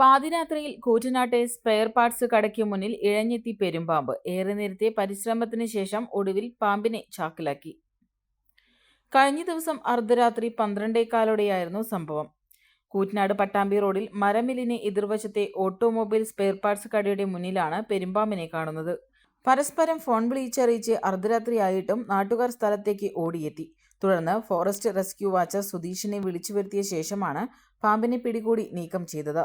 പാതിരാത്രിയിൽ കൂറ്റനാട്ടെ spare parts കടയ്ക്ക് മുന്നിൽ ഇഴഞ്ഞെത്തി പെരുമ്പാമ്പ്. ഏറെ നേരത്തെ പരിശ്രമത്തിന് ശേഷം ഒടുവിൽ പാമ്പിനെ ചാക്കിലാക്കി. കഴിഞ്ഞ ദിവസം അർദ്ധരാത്രി പന്ത്രണ്ടേക്കാലോടെയായിരുന്നു സംഭവം. കൂറ്റനാട് പട്ടാമ്പി റോഡിൽ മരമില്ലിന് എതിർവശത്തെ ഓട്ടോമൊബൈൽ സ്പെയർ പാർട്സ് കടയുടെ മുന്നിലാണ് പെരുമ്പാമ്പിനെ കാണുന്നത്. പരസ്പരം ഫോൺ വിളിച്ചറിയിച്ച് അർദ്ധരാത്രിയായിട്ടും നാട്ടുകാർ സ്ഥലത്തേക്ക് ഓടിയെത്തി. തുടർന്ന് ഫോറസ്റ്റ് റെസ്ക്യൂ വാച്ചർ സുധീഷിനെ വിളിച്ചു വരുത്തിയ ശേഷമാണ് പാമ്പിനെ പിടികൂടി നീക്കം ചെയ്തത്.